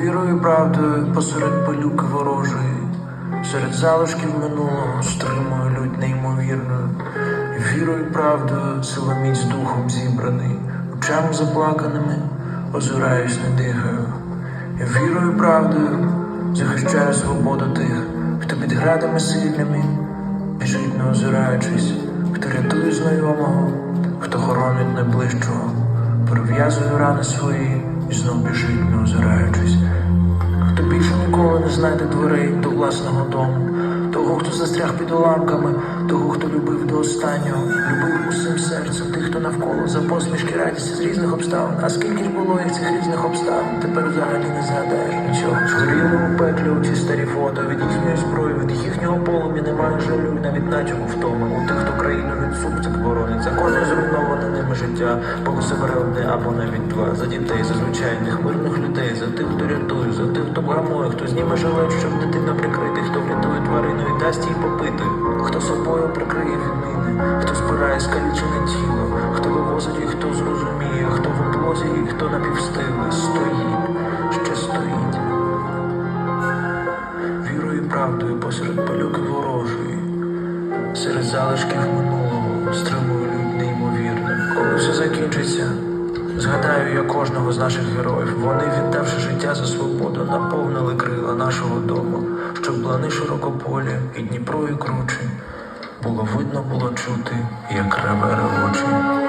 Вірою правдою посеред пилюки ворожої, серед залишків минулого стримую лють неймовірною. Вірою і правдою силоміць духом зібраний, очами заплаканими озираюсь, не дихаю. Вірою і правдою захищаю свободу тих, хто під градами сильними біжить не озираючись, хто рятує знайомого, хто хоронить найближчого, перев'язує рани свої і знов біжить, не озираючись. Хто більше ніколи не знайде дверей до власного дому, того, хто застряг під уламками, того, хто любив до останнього, любив усім серцем тих, хто навколо за посмішки радісті з різних обставин. А скільки ж було їх цих різних обставин, тепер взагалі не згадаєш нічого. Згоріли у пеклі оці старі фото від їхньої зброї, від їхнього полум'я немає жалю, навіть натяку втома. У тих, хто країну від супців боронить, за кожне зруйноване ними життя, Богу себе одне або навіть два. За дітей, за звичайних мирних людей, за тих, хто рятує, за тих, хто гамує, хто зніме жилет, щоб дитина прикрити, хто врятує тварину і дасть їй попити, хто собою прикриє від ними, хто збирає скалічене тіло, хто вивозить і хто зрозуміє, хто в облозі і хто напівстигли, стоїть, ще стоїть. Вірою і правдою посеред пилюки ворожої, серед залишків минулого стримую закінчиться, згадаю я кожного з наших героїв. Вони, віддавши життя за свободу, наповнили крила нашого дому, щоб плани широкополі і Дніпро і кручі. Було видно, було чути, як реве ревочий.